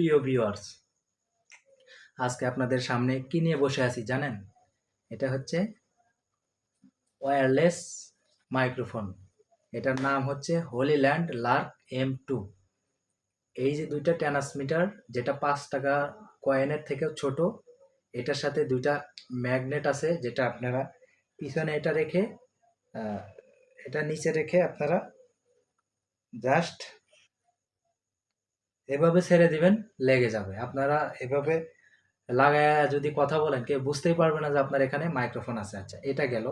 প্রিয় ভিউয়ার্স আজকে আপনাদের সামনে কি নিয়ে বসে আছি জানেন? এটা হচ্ছে ওয়্যারলেস মাইক্রোফোন এটার নাম হচ্ছে হোলিল্যান্ড লার্ক এম টু এই যে দুইটা ট্রান্সমিটার যেটা পাঁচ টাকা কয়েনের থেকেও ছোট, এটার সাথে দুইটা ম্যাগনেট আছে, যেটা আপনারা পিছনে এটা রেখে এটা নিচে রেখে আপনারা জাস্ট এভাবে ছেড়ে দিবেন, লেগে যাবে। আপনারা এভাবে লাগায় যদি কথা বলেন, কেউ বুঝতেই পারবে না যে আপনার এখানে মাইক্রোফোন আছে। আচ্ছা এটা গেল।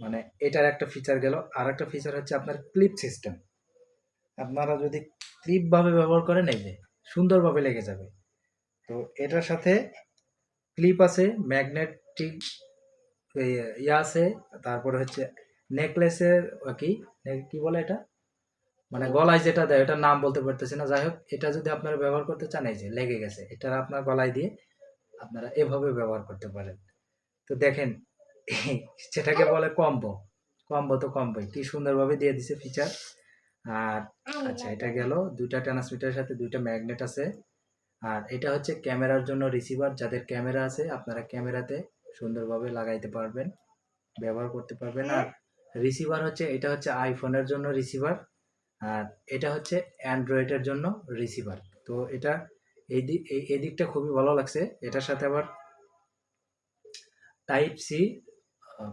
মানে এটার একটা ফিচার গেল। আর একটা ফিচার হচ্ছে আপনার ক্লিপ সিস্টেম আপনারা যদি ক্লিপ ভাবে ব্যবহার করেন, এই যে, সুন্দরভাবে লেগে যাবে। তো এটার সাথে ক্লিপ আছে ম্যাগনেটিক ইয়ে আছে, তারপরে হচ্ছে নেকলেসের কি? কি বলে এটা? মানে গলায় যেটা দেয় এটার নাম বলতে পারতেছি না। যাই হোক এটা যদি আপনারা ব্যবহার করতে চান এই যে লেগে গেছে এটা আপনার গলায় দিয়ে আপনারা এভাবে ব্যবহার করতে পারেন। তো দেখেন সেটাকে বলে কম্বো। কম্বো তো কম্বোই। কি সুন্দরভাবে দিয়ে দিছে ফিচার আর আচ্ছা এটা গেল। দুইটা ট্রান্সমিটারের সাথে দুইটা ম্যাগনেট আছে। আর এটা হচ্ছে ক্যামেরার জন্য রিসিভার যাদের ক্যামেরা আছে আপনারা ক্যামেরাতে সুন্দরভাবে লাগাইতে পারবেন ব্যবহার করতে পারবেন। আর রিসিভার হচ্ছে এটা হচ্ছে আইফোনের জন্য রিসিভার আর এটা হচ্ছে অ্যান্ড্রয়েডের জন্য রিসিভার তো এটা এই এই দিকটা খুবই ভালো লাগছে। এটার সাথে আবার টাইপ সি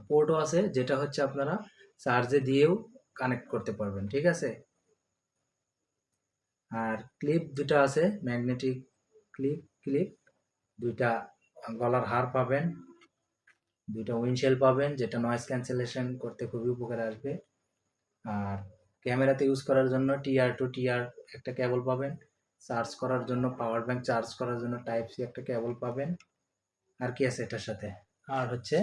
পোর্টও আছে, যেটা হচ্ছে আপনারা চার্জে দিয়েও কানেক্ট করতে পারবেন, ঠিক আছে? আর ক্লিপ দুটো আছে ম্যাগনেটিক ক্লিপ ক্লিপ দুইটা গলার হার পাবেন, দুইটা উইন্ডশেল পাবেন, যেটা নয়েজ ক্যান্সেলেশন করতে খুবই উপকার আসবে। আর ক্যামেরাতে ইউজ করার জন্য টিআর টু টিআর একটা কেবল পাবেন। চার্জ করার জন্য পাওয়ার ব্যাংক চার্জ করার জন্য টাইপ সি একটা কেবল পাবেন। আর কি আছে এটার সাথে? আর হচ্ছে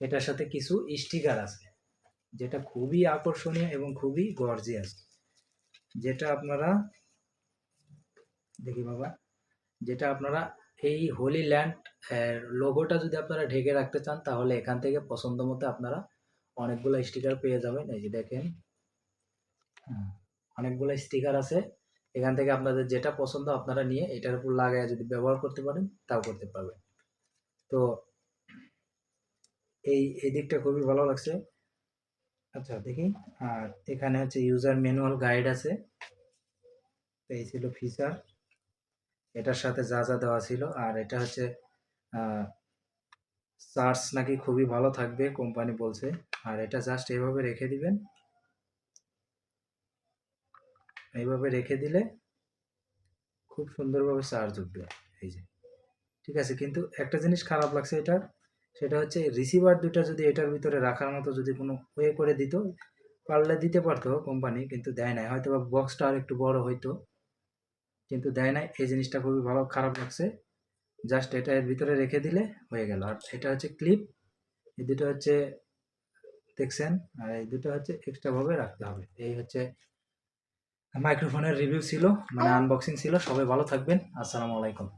এটার সাথে কিছু স্টিকার আছে, যেটা খুবই আকর্ষণীয় এবং খুবই গর্জিয়াস যেটা আপনারা দেখি বাবা, যেটা আপনারা এই হোলি ল্যান্ড লোগোটা যদি আপনারা ঢেকে রাখতে চান, তাহলে এখান থেকে পছন্দ মতো আপনারা অনেকগুলো স্টিকার পেয়ে যাবেন এই যে দেখেন। হ্যাঁ, অনেকগুলো স্টিকার আছে। এখান থেকে আপনাদের যেটা পছন্দ আপনারা নিয়ে এটার উপর লাগায় যদি ব্যবহার করতে পারেন তাও করতে পারবেন। তো এই এই দিকটা খুবই ভালো লাগছে। আচ্ছা দেখি। আর এখানে হচ্ছে ইউজার ম্যানুয়াল গাইড আছে। এই ছিল ফিচার এটার সাথে যা যা দেওয়া ছিল। আর এটা হচ্ছে চার্জ নাকি খুবই ভালো থাকবে, কোম্পানি বলছে। আর এটা জাস্ট এইভাবে রেখে দিবেন। এইভাবে রেখে দিলে খুব সুন্দরভাবে চার্জ উঠবে। এই যে, ঠিক আছে? কিন্তু একটা জিনিস খারাপ লাগছে এটার, সেটা হচ্ছে রিসিভার দুটা যদি এটার ভিতরে রাখার মতো যদি কোনো ওয়ে করে দিত, পারলে দিতে পারতো কোম্পানি, কিন্তু দেয় নাই। হয়তো বা বক্সটা আর একটু বড় হইতো, কিন্তু দেয় নাই। এই জিনিসটা খুবই ভালো, খারাপ লাগছে। জাস্ট এটা এর ভিতরে রেখে দিলে হয়ে গেল। আর এটা হচ্ছে ক্লিপ এই দুটো হচ্ছে দেখছেন আর এই দুটো হচ্ছে এক্সট্রাভাবে রাখতে হবে। এই হচ্ছে মাইক্রোফোনের রিভিউ ছিল মানে আনবক্সিং ছিল সবাই ভালো থাকবেন আসসালামু আলাইকুম।